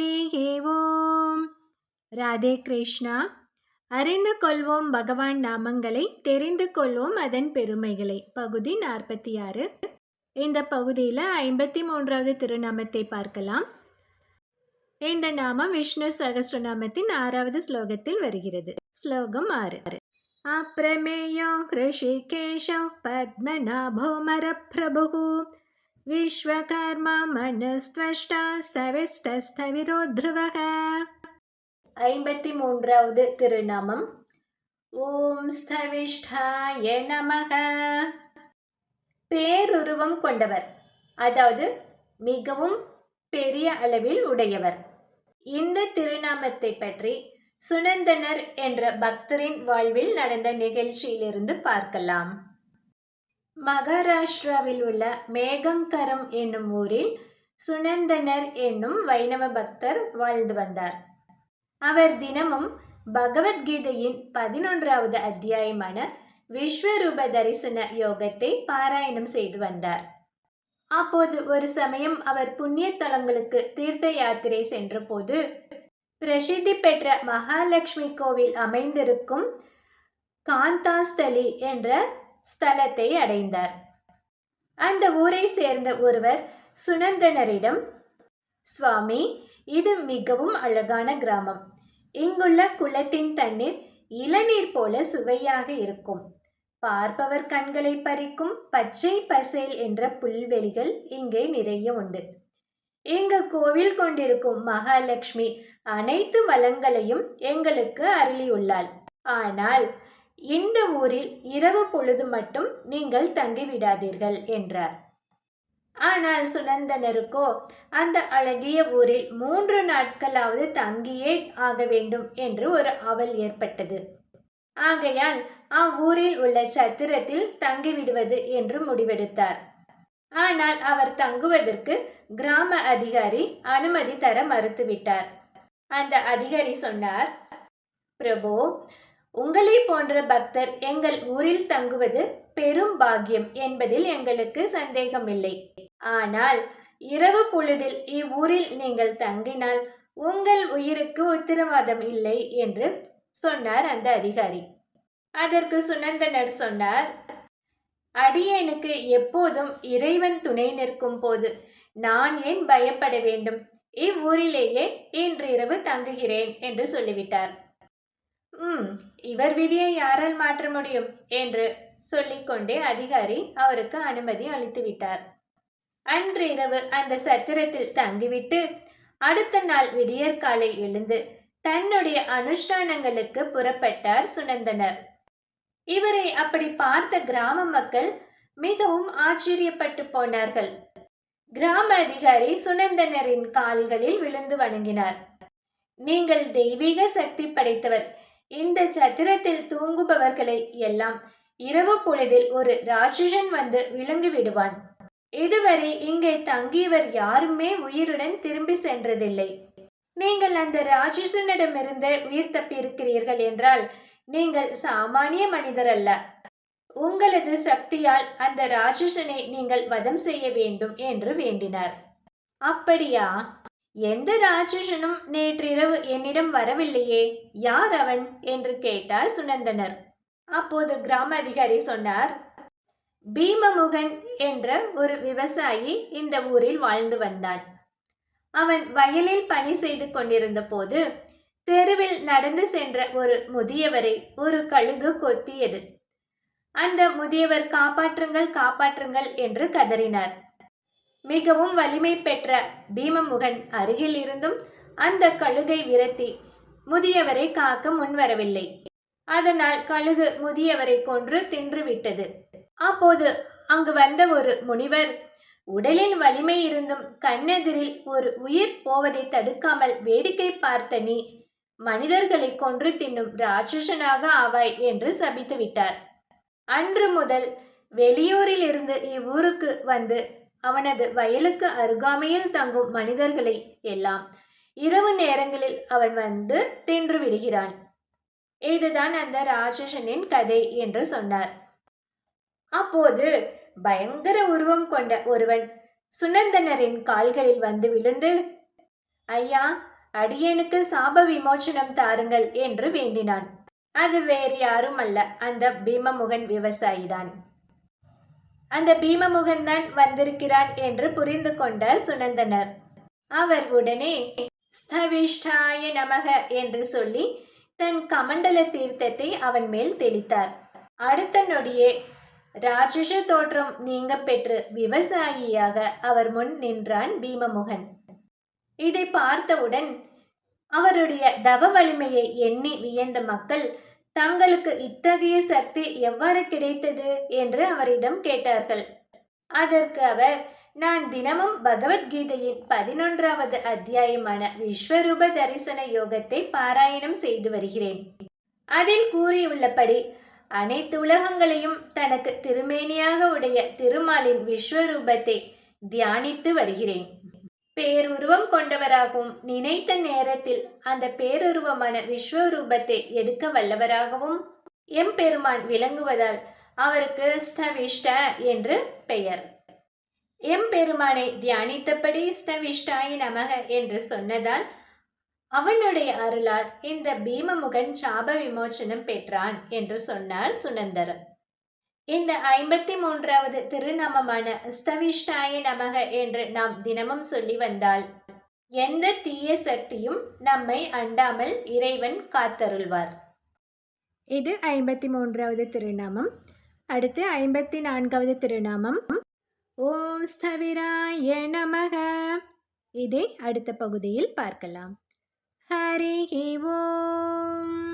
ஹரிஹி ஓம் ராதே கிருஷ்ணா. அறிந்து கொள்வோம் பகவான் நாமங்களை தெரிந்து கொள்வோம் அதன் பெருமைகளை. பகுதி நாற்பத்தி ஆறு இந்த பகுதியில் ஐம்பத்தி மூன்றாவது திருநாமத்தை பார்க்கலாம். இந்த நாமம் விஷ்ணு சகசிரநாமத்தின் ஆறாவது ஸ்லோகத்தில் வருகிறது. ஸ்லோகம் ஆறு. அப்ரமேயோ ஹிருஷிகேஷோ பத்மநாபோ மரப்பிரபு விஸ்வகர்மா மனுஸ்வஷ்டா ஸ்தவிஷ்டஸ்தவிரோ த்ருவக ஐம்பத்தி மூன்றாவது திருநாமம். ஓம் ஸ்தவிஷ்டாய நமக. பேருருவம் கொண்டவர் அதாவது மிகவும் பெரிய அளவில் உடையவர். இந்த திருநாமத்தை பற்றி சுனந்தனர் என்ற பக்தரின் வாழ்வில் நடந்த நிகழ்ச்சியிலிருந்து பார்க்கலாம். மகாராஷ்டிராவில் உள்ள மேகங்கரம் என்னும் ஊரில் சுனந்தனர் என்னும் வைணவ பக்தர் வாழ்ந்து வந்தார். அவர் தினமும் பகவத்கீதையின் பதினொன்றாவது அத்தியாயமான விஸ்வரூப தரிசன யோகத்தை பாராயணம் செய்து வந்தார். அப்போது ஒரு சமயம் அவர் புண்ணிய தலங்களுக்கு தீர்த்த யாத்திரை சென்றபோது பிரசித்தி பெற்ற மகாலட்சுமி கோவில் அமைந்திருக்கும் காந்தாஸ்தலி என்ற ஸ்தலத்தை அடைந்தார். அந்த ஊரை சேர்ந்த ஒருவர் சுனந்தனரிடம் சுவாமி இது மிகவும் அழகான கிராமம். இங்குள்ள குளத்தின் தண்ணீர் இளநீர் போல சுவையாக இருக்கும். பார்ப்பவர் கண்களை பறிக்கும் பச்சை பசேல் என்ற புல்வெளிகள் இங்கே நிறைய உண்டு. இங்கு கோவில் கொண்டிருக்கும் மகாலட்சுமி அனைத்து வளங்களையும் எங்களுக்கு அருளியுள்ளாள். ஆனால் இந்த ஊரில் இரவு பொழுது மட்டும் நீங்கள் தங்கிவிடாதீர்கள் என்றார். ஆனால் சுனந்தனருக்கோ அந்த அழகிய ஊரில் மூன்று நாட்களாவது தங்கியே ஆக வேண்டும் என்று ஒரு அவல் ஏற்பட்டது. ஆகையால் அவ்வூரில் உள்ள சத்திரத்தில் தங்கிவிடுவது என்று முடிவெடுத்தார். ஆனால் அவர் தங்குவதற்கு கிராம அதிகாரி அனுமதி தர மறுத்துவிட்டார். அந்த அதிகாரி சொன்னார் பிரபு உங்களை போன்ற பக்தர் எங்கள் ஊரில் தங்குவது பெரும் பாக்கியம் என்பதில் எங்களுக்கு சந்தேகமில்லை. ஆனால் இரவு பொழுதில் இவ்வூரில் நீங்கள் தங்கினால் உங்கள் உயிருக்கு உத்தரவாதம் இல்லை என்று சொன்னார் அந்த அதிகாரி. அதற்கு சுனந்தனர் சொன்னார் அடியனுக்கு எப்போதும் இறைவன் துணை நிற்கும் போது நான் ஏன் பயப்பட வேண்டும்? இவ்வூரிலேயே இன்றிரவு தங்குகிறேன் என்று சொல்லிவிட்டார். ம் இவர் விதியை யாரால் மாற்ற முடியும்? என்று சொல்லிக்கொண்டே அதிகாரி அவருக்கு அனுமதி அளித்து விட்டார் அன்று இரவு அந்த சத்திரத்தில் தங்கிவிட்டு அடுத்த நாள் விடியற்காலை எழுந்து தன்னுடைய அனுஷ்டானங்களுக்கு புறப்பட்டார் சுனந்தனர் இவரை அப்படி பார்த்த கிராம மக்கள் மிகவும் ஆச்சரியப்பட்டு போனார்கள். கிராம அதிகாரி சுனந்தனரின் கால்களில் விழுந்து வணங்கினார். நீங்கள் தெய்வீக சக்தி படைத்தவர். இந்த சத்திரத்தில் தூங்குபவர்களை எல்லாம் இரவு பொழுதில் ஒரு ராட்சசன் வந்து விழுங்கி விடுவான். இதுவரை இங்கே தங்கியவர் யாருமே உயிருடன் திரும்பி சென்றதில்லை. நீங்கள் அந்த ராட்சசனிடமிருந்து உயிர் தப்பியிருக்கிறீர்கள் என்றால் நீங்கள் சாமானிய மனிதர் அல்ல. உங்களது சக்தியால் அந்த ராட்சசனை நீங்கள் வதம் செய்ய வேண்டும் என்று வேண்டினார். அப்படியா? எந்த ராட்சசனும் நேற்றிரவு என்னிடம் வரவில்லையே யார் அவன்? என்று கேட்டார் சுனந்தனர் அப்போது கிராம அதிகாரி சொன்னார் பீமமுகன் என்ற ஒரு விவசாயி இந்த ஊரில் வாழ்ந்து வந்தான். அவன் வயலில் பணி செய்து கொண்டிருந்த போது தெருவில் நடந்து சென்ற ஒரு முதியவரை ஒரு கழுகு கொத்தியது. அந்த முதியவர் காப்பாற்றுங்கள் காப்பாற்றுங்கள் என்று கதறினார். மிகவும் வலிமை பெற்ற பீமமுகன் அருகில் இருந்தும் அந்த கழுகை விரத்தி முதியவரை காக்க முன்வரவில்லை. அதனால் கழுகு முதியவரை கொன்று தின்றுவிட்டது. அப்போது அங்கு வந்த ஒரு முனிவர் உடலில் வலிமை இருந்தும் கண்ணெதிரில் ஒரு உயிர் போவதை தடுக்காமல் வேடிக்கை பார்த்த நீ மனிதர்களை கொன்று தின்னும் ராட்சசனாக ஆவாய் என்று சபித்து விட்டார் அன்று முதல் வெளியூரில் இருந்து இவ்வூருக்கு வந்து அவனது வயலுக்கு அருகாமையில் தங்கும் மனிதர்களை எல்லாம் இரவு நேரங்களில் அவன் வந்து தின்று விடுகிறான். இதுதான் அந்த ராட்சசனின் கதை என்று சொன்னார். அப்போது பயங்கர உருவம் கொண்ட ஒருவன் சுனந்தனரின் கால்களில் வந்து விழுந்து ஐயா அடியனுக்கு சாப விமோச்சனம் தாருங்கள் என்று வேண்டினான். அது வேறு யாரும் அல்ல அந்த பீமமுகன் விவசாயிதான். அந்த பீமமுகன் தான் வந்திருக்கிறான் என்று புரிந்து கொண்டார் சுனந்தனர் அவர் உடனே ஸ்தவிஷ்டாய நமக என்று சொல்லி தன் கமண்டல தீர்த்தத்தை அவன் மேல் தெளித்தார். அடுத்த நொடியே ராட்சச தோற்றம் நீங்க பெற்று விவசாயியாக அவர் முன் நின்றான் பீமமுகன். இதை பார்த்தவுடன் அவருடைய தவ வலிமையை எண்ணி வியந்த மக்கள் தங்களுக்கு இத்தகைய சக்தி எவ்வாறு கிடைத்தது? என்று அவரிடம் கேட்டார்கள். அதற்கு அவர் நான் தினமும் பகவத்கீதையின் பதினொன்றாவது அத்தியாயமான விஸ்வரூப தரிசன யோகத்தை பாராயணம் செய்து வருகிறேன். அதில் கூறியுள்ளபடி அனைத்து உலகங்களையும் தனக்கு திருமேனியாக உடைய திருமாலின் விஸ்வரூபத்தை தியானித்து வருகிறேன். பேருருவம் கொண்டவராகவும் நினைத்த நேரத்தில் அந்த பேருருவமான விஸ்வரூபத்தை எடுக்க வல்லவராகவும் எம்பெருமான் விளங்குவதால் அவருக்கு ஸ்தவிஷ்ட என்று பெயர். எம்பெருமானை தியானித்தபடி ஸ்தவிஷ்டாயி நமக என்று சொன்னதால் அவனுடைய அருளால் இந்த பீமமுகன் சாப விமோச்சனம் பெற்றான் என்று சொன்னார் சுனந்தர் இந்த ஐம்பத்தி மூன்றாவது திருநாமமான ஸ்தவிஷ்டாய நமக என்று நாம் தினமும் சொல்லி வந்தால் எந்த தீய சக்தியும் நம்மை அண்டாமல் இறைவன் காத்தருள்வார். இது ஐம்பத்தி மூன்றாவது திருநாமம். அடுத்து ஐம்பத்தி நான்காவது திருநாமம். ஓம் ஸ்தவிராய நமக. இதை அடுத்த பகுதியில் பார்க்கலாம். ஹரி ஓம்.